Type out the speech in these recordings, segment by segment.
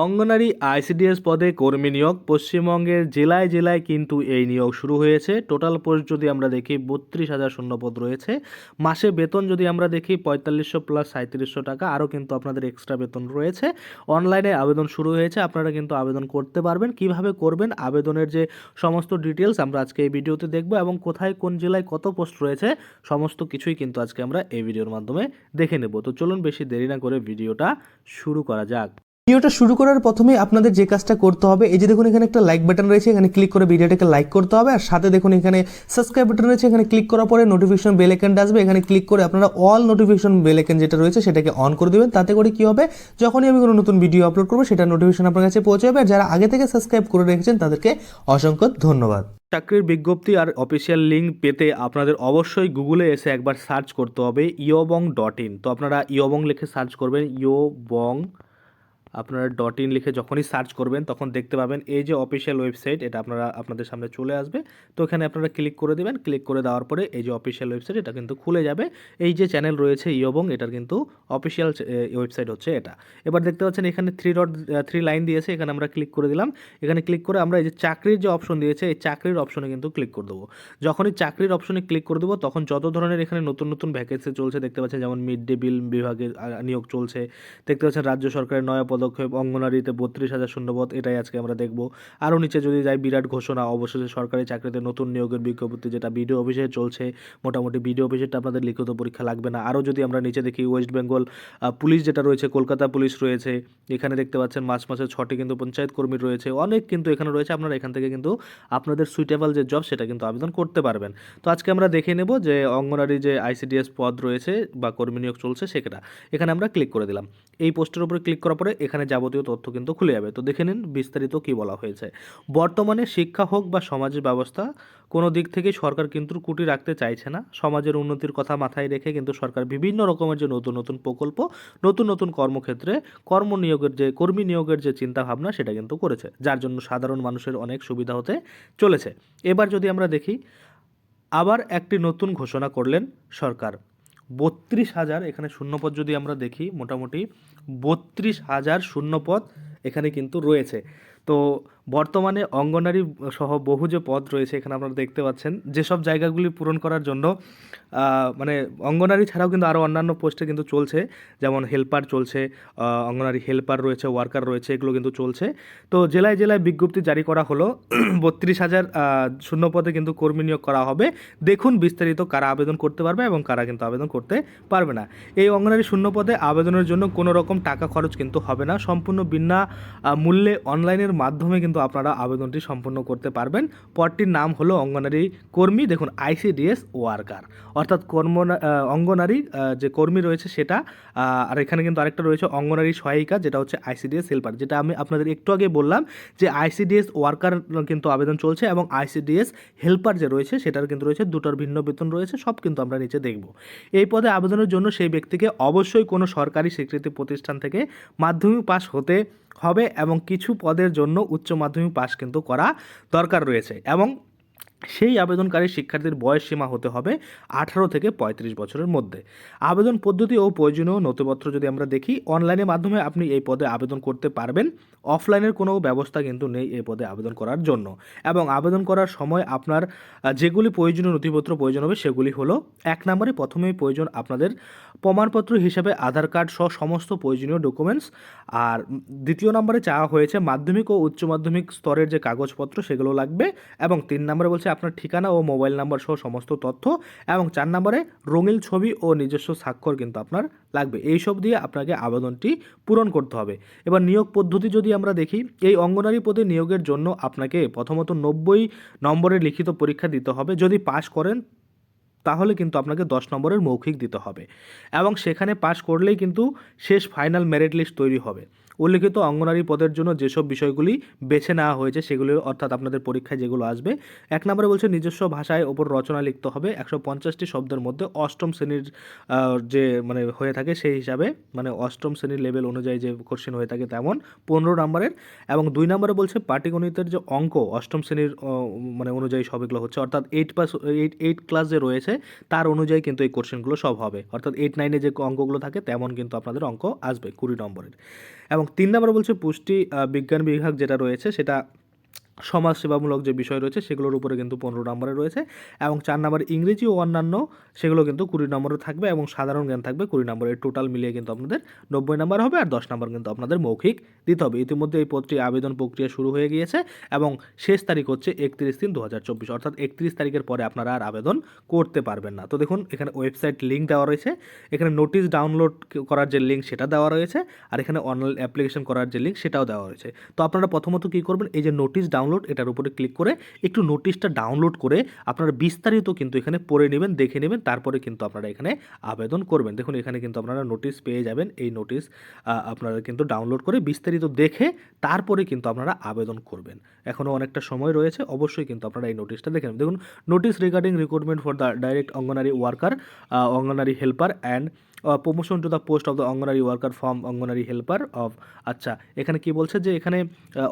অঙ্গনারী ICDS পদে কর্মী নিয়োগ। পশ্চিমবঙ্গের জেলায় জেলায় কিন্তু এই নিয়োগ শুরু হয়েছে। টোটাল পোস্ট যদি আমরা দেখি, বত্রিশ হাজার শূন্যপদ রয়েছে। মাসে বেতন যদি আমরা দেখি, পঁয়তাল্লিশশো প্লাস সাঁত্রিশশো টাকা। আরও কিন্তু আপনাদের এক্সট্রা বেতন রয়েছে। অনলাইনে আবেদন শুরু হয়েছে। আপনারা কিন্তু আবেদন করতে পারবেন। কীভাবে করবেন? আবেদনের যে সমস্ত ডিটেলস আমরা আজকে এই ভিডিওতে দেখব এবং কোথায়, কোন জেলায় কত পোস্ট রয়েছে, সমস্ত কিছুই কিন্তু আজকে আমরা এই ভিডিওর মাধ্যমে দেখে নেব। তো চলুন বেশি দেরি না করে ভিডিওটা শুরু করা যাক। ভিডিওটা শুরু করার প্রথমে আপনাদের যে কাজটা করতে হবে, এই যে দেখুন এখানে একটা লাইক বাটন রয়েছে, এখানে ক্লিক করে ভিডিওটাকে লাইক করতে হবে, আর সাথে দেখুন এখানে সাবস্ক্রাইব বাটন রয়েছে, এখানে ক্লিক করার পরে নোটিফিকেশন বেল আইকনটা আসবে, এখানে ক্লিক করে আপনারা অল নোটিফিকেশন বেল আইকন যেটা রয়েছে সেটাকে অন করে দেবেন, তাতে করে কি হবে, যখনই আমি কোনো নতুন ভিডিও আপলোড করব, সেটা নোটিফিকেশন আপনার কাছে পৌঁছে যাবে, আর যারা আগে থেকে সাবস্ক্রাইব করে রেখেছেন তাদেরকে অসংখ্য ধন্যবাদ। চাকরির বিজ্ঞপ্তি আর অফিসিয়াল লিঙ্ক পেতে আপনাদের অবশ্যই গুগলে এসে একবার সার্চ করতে হবে ইয়োবং ডট ইন তো আপনারা ইয়োবং লিখে সার্চ করবেন ইয়োবং আপনারা ডট ইন লিখে যখনই সার্চ করবেন, তখন দেখতে পাবেন এই যে অফিসিয়াল ওয়েবসাইট এটা আপনারা, আপনাদের সামনে চলে আসবে। তো এখানে আপনারা ক্লিক করে দেবেন ক্লিক করে দেওয়ার পরে এই যে অফিসিয়াল ওয়েবসাইট এটা কিন্তু খুলে যাবে। এই যে চ্যানেল রয়েছে ইয়বং এটার কিন্তু অফিসিয়াল ওয়েবসাইট হচ্ছে এটা। এবার দেখতে পাচ্ছেন এখানে থ্রি ডট থ্রি লাইন দিয়েছে, এখানে আমরা ক্লিক করে দিলাম। এখানে ক্লিক করে আমরা এই যে চাকরির যে অপশন দিয়েছে, এই চাকরির অপশনে কিন্তু ক্লিক করে দেবো। যখনই চাকরির অপশনে ক্লিক করে দেবো, তখন যত ধরনের এখানে নতুন নতুন ভ্যাকেন্সি চলছে, দেখতে পাচ্ছেন যেমন মিড ডে বিল বিভাগের নিয়োগ চলছে। দেখতে পাচ্ছেন রাজ্য সরকারের নয়া পদক্ষেপ অঙ্গনারীতে বত্রিশ হাজার শূন্যপদ, এটাই আজকে আমরা দেখব। আরও নিচে যদি যাই, বিরাট ঘোষণা, অবশেষে সরকারি চাকরিতে নতুন নিয়োগের বিজ্ঞপ্তি, যেটা বিডিও অফিসে চলছে। মোটামুটি বিডিও অফিসেরটা আপনাদের লিখিত পরীক্ষা লাগবে না। আরও যদি আমরা নিচে দেখি, ওয়েস্ট বেঙ্গল পুলিশ যেটা রয়েছে, কলকাতা পুলিশ রয়েছে, এখানে দেখতে পাচ্ছেন মাস মাসে ছটি কিন্তু পঞ্চায়েত কর্মী রয়েছে। অনেক কিন্তু এখানে রয়েছে, আপনারা এখান থেকে কিন্তু আপনাদের সুইটেবল যে জব সেটা কিন্তু আবেদন করতে পারবেন। তো আজকে আমরা দেখে নেব যে অঙ্গনারী যে আইসিডিএস পদ রয়েছে বা কর্মী নিয়োগ চলছে, সেটা। এখানে আমরা ক্লিক করে দিলাম। এই পোস্টের উপরে ক্লিক করার পরে এখানে যাবতীয় তথ্য কিন্তু খুলে যাবে। তো দেখে নিন বিস্তারিত কী বলা হয়েছে। বর্তমানে শিক্ষা হোক বা সমাজের ব্যবস্থা, কোনো দিক থেকে সরকার কিন্তু কুটি রাখতে চাইছে না। সমাজের উন্নতির কথা মাথায় রেখে কিন্তু সরকার বিভিন্ন রকমের যে নতুন নতুন প্রকল্প, নতুন নতুন কর্মক্ষেত্রে কর্ম নিয়োগের যে, কর্মী নিয়োগের যে চিন্তা ভাবনা সেটা কিন্তু করেছে, যার জন্য সাধারণ মানুষের অনেক সুবিধা হতে চলেছে। এবার যদি আমরা দেখি, আবার একটি নতুন ঘোষণা করলেন সরকার। বত্রিশ হাজার এখানে শূন্যপদ যদি আমরা দেখি মোটামুটি বত্রিশ হাজার শূন্যপদ এখানে কিন্তু রয়েছে। তো বর্তমানে অঙ্গনারী সহ বহু যে পদ রয়েছে এখানে আপনারা দেখতে পাচ্ছেন, যেসব জায়গাগুলি পূরণ করার জন্য মানে অঙ্গনারী ছাড়াও কিন্তু আরও অন্যান্য পোস্টে কিন্তু চলছে, যেমন হেল্পার চলছে অঙ্গনারী হেল্পার রয়েছে, ওয়ার্কার রয়েছে, এগুলো কিন্তু চলছে। তো জেলায় জেলায় বিজ্ঞপ্তি জারি করা হলো, বত্রিশ হাজার শূন্য পদে কিন্তু কর্মী নিয়োগ করা হবে। দেখুন বিস্তারিত কারা আবেদন করতে পারবে এবং কারা কিন্তু আবেদন করতে পারবে না। এই অঙ্গনারী শূন্য পদে আবেদনের জন্য কোনো রকম টাকা খরচ কিন্তু হবে না। সম্পূর্ণ বিনা মূল্যে অনলাইনের মাধ্যমে কিন্তু আপনারা আবেদনটি সম্পূর্ণ করতে পারবেন। পদটির নাম হলো অঙ্গনারী কর্মী, দেখুন আইসিডিএস ওয়ার্কার অর্থাৎ কর্ম অঙ্গনারী যে কর্মী রয়েছে সেটা আর এখানে কিন্তু আরেকটা রয়েছে অঙ্গনারী সহায়িকা, যেটা হচ্ছে আইসিডিএস হেল্পার যেটা আমি আপনাদের একটু আগে বললাম যে আইসিডিএস ওয়ার্কার কিন্তু আবেদন চলছে এবং আইসিডিএস হেল্পার যে রয়েছে সেটার কিন্তু রয়েছে দুটোর ভিন্ন বেতন রয়েছে, সব কিন্তু আমরা নিচে দেখব। এই পদে আবেদনের জন্য সেই ব্যক্তিকে অবশ্যই কোনো সরকারি স্বীকৃতি প্রতিষ্ঠান থেকে মাধ্যমিক পাশ হতে হবে এবং কিছু পদের জন্য উচ্চ মাধ্যমিক পাশ কিন্তু করা দরকার রয়েছে এবং সেই আবেদনকারী শিক্ষার্থীর বয়স সীমা হতে হবে আঠারো থেকে পঁয়ত্রিশ বছরের মধ্যে। আবেদন পদ্ধতি ও প্রয়োজনীয় নথিপত্র যদি আমরা দেখি, অনলাইনের মাধ্যমে আপনি এই পদে আবেদন করতে পারবেন। অফলাইনের কোনো ব্যবস্থা কিন্তু নেই এই পদে আবেদন করার জন্য এবং আবেদন করার সময় আপনার যেগুলি প্রয়োজনীয় নথিপত্র প্রয়োজন হবে সেগুলি হলো, এক নম্বরে প্রথমেই প্রয়োজন আপনাদের প্রমাণপত্র হিসাবে আধার কার্ড সহ সমস্ত প্রয়োজনীয় ডকুমেন্টস আর দ্বিতীয় নম্বরে চাওয়া হয়েছে মাধ্যমিক ও উচ্চ মাধ্যমিক স্তরের যে কাগজপত্র সেগুলো লাগবে, এবং তিন নম্বরে বলছে আপনার ঠিকানা ও মোবাইল নাম্বার সহ সমস্ত তথ্য, এবং চার নম্বরে রঙিন ছবি ও নিজস্ব স্বাক্ষর কিন্তু আপনার লাগবে। এইসব দিয়ে আপনাকে আবেদনটি পূরণ করতে হবে। এবার নিয়োগ পদ্ধতি যদি আমরা দেখি, এই অঙ্গনারী পদে নিয়োগের জন্য আপনাকে প্রথমত নব্বই নম্বরের লিখিত পরীক্ষা দিতে হবে। যদি পাশ করেন তাহলে কিন্তু আপনাকে দশ নম্বরের মৌখিক দিতে হবে। এবং সেখানে পাশ করলেই কিন্তু শেষ ফাইনাল মেরিট লিস্ট তৈরি হবে। উল্লিখিত অঙ্গনারী পদের জন্য যেসব বিষয়গুলি বেছে নেওয়া হয়েছে সেগুলি অর্থাৎ আপনাদের পরীক্ষায় যেগুলো আসবে, এক নম্বরে বলছে নিজস্ব ভাষায় ওপর রচনা লিখতে হবে, একশো পঞ্চাশটি শব্দের মধ্যে অষ্টম শ্রেণির যে মানে হয়ে থাকে সেই হিসাবে মানে অষ্টম শ্রেণির লেভেল অনুযায়ী যে কোশ্চেন হয়ে থাকে তেমন, পনেরো নম্বরের, এবং দুই নম্বরে বলছে পাটিগণিতের যে অঙ্ক, অষ্টম শ্রেণির মানে অনুযায়ী সব এগুলো হচ্ছে, অর্থাৎ eight pass eight eight class যে রয়েছে, তার অনুযায়ী কিন্তু এই কোশ্চেনগুলো সব হবে, অর্থাৎ এইট নাইনে যে অঙ্কগুলো থাকে, তেমন কিন্তু আপনাদের অঙ্ক আসবে কুড়ি নম্বরের। এবং তিন নম্বর বলছে পুষ্টি বিজ্ঞান বিভাগ যেটা রয়েছে সেটা সমাজসেবামূলক যে বিষয় রয়েছে সেগুলোর উপরে কিন্তু পনেরো নম্বরে রয়েছে এবং চার নম্বর ইংরেজি ও অন্যান্য সেগুলো কিন্তু কুড়ি নম্বরে থাকবে এবং সাধারণ জ্ঞান থাকবে কুড়ি নম্বরের টোটাল মিলিয়ে কিন্তু আপনাদের নব্বই নম্বর হবে আর দশ নম্বর কিন্তু আপনাদের মৌখিক দিতে হবে। ইতিমধ্যে এই পদটি আবেদন প্রক্রিয়া শুরু হয়ে গিয়েছে এবং শেষ তারিখ হচ্ছে একত্রিশ তিন দু হাজার চব্বিশ। অর্থাৎ একত্রিশ তারিখের পরে আপনারা আর আবেদন করতে পারবেন না। তো দেখুন, এখানে ওয়েবসাইট লিঙ্ক দেওয়া রয়েছে। এখানে নোটিশ ডাউনলোড করার যে লিঙ্ক সেটা দেওয়া রয়েছে আর এখানে অনলাইন অ্যাপ্লিকেশন করার যে লিঙ্ক সেটাও দেওয়া রয়েছে। তো আপনারা প্রথমত কী করবেন, এই যে নোটিশ ডাউনলোড এটার উপরে ক্লিক করে একটু নোটিশটা ডাউনলোড করে আপনারা বিস্তারিত কিন্তু এখানে পড়ে নেবেন, দেখে নেবেন, তারপরে কিন্তু আপনারা এখানে আবেদন করবেন। দেখুন, এখানে কিন্তু আপনারা নোটিশ পেয়ে যাবেন। এই নোটিশ আপনারা কিন্তু ডাউনলোড করে বিস্তারিত দেখে তারপরে কিন্তু আপনারা আবেদন করবেন। এখনও অনেকটা সময় রয়েছে, অবশ্যই কিন্তু আপনারা এই নোটিশটা দেখে নেবেন। দেখুন, notice regarding recruitment for the direct Anganwadi worker Anganwadi helper and promotion to the post of the Anganwadi worker from Anganwadi helper of আচ্ছা এখানে কি বলছে যে এখানে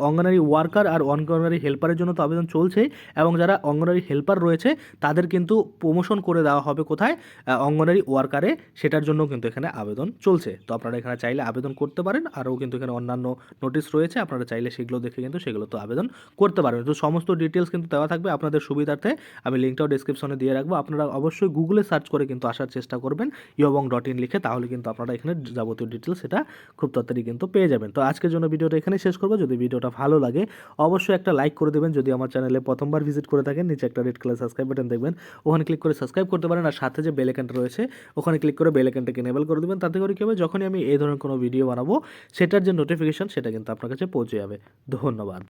অঙ্গনারী ওয়ার্কার আর অঙ্গনারী হেল্পারের জন্য তো আবেদন চলছেই, এবং যারা অঙ্গনারী হেল্পার রয়েছে, তাদের কিন্তু প্রমোশন করে দেওয়া হবে কোথায়? অঙ্গনারী ওয়ার্কারে সেটার জন্য কিন্তু এখানে আবেদন চলছে। তো আপনারা এখানে চাইলে আবেদন করতে পারেন, আরও কিন্তু এখানে অন্যান্য নোটিশ রয়েছে, আপনারা চাইলে সেগুলো দেখে কিন্তু সেগুলো তো আবেদন করতে পারবেন তো সমস্ত ডিটেলস কিন্তু দেওয়া থাকবে আপনাদের সুবিধার্থে, আমি লিঙ্কটাও ডিসক্রিপশনে দিয়ে রাখব। আপনারা অবশ্যই গুগলে সার্চ করে কিন্তু আসার চেষ্টা করবেন ইয়বং ডট ইন লিখে তাহলে কিন্তু আপনারা এখানে যাবতীয় ডিটেলস সেটা খুব তাড়াতাড়ি কিন্তু পেয়ে যাবেন। তো আজকের জন্য ভিডিওটা এখানে শেষ করব। যদি ভিডিওটা ভালো লাগে, অবশ্যই একটা লাইক করে দেবেন। যদি আমার চ্যানেলে প্রথমবার ভিজিট করে থাকেন, নিচে একটা রেড কালার সাবস্ক্রাইব বাটন দেখবেন। ওখানে ক্লিক করে সাবস্ক্রাইব করতে পারেন আর সাথে যে বেল রয়েছে, ওখানে ক্লিক করে বেল আইকনটাকে করে দেবেন। তাতে করে কী হবে? যখনই আমি এই ধরনের কোনো ভিডিও বানাবো, সেটার যে নোটিফিকেশন সেটা কিন্তু আপনার কাছে পৌঁছে যাবে। ধন্যবাদ।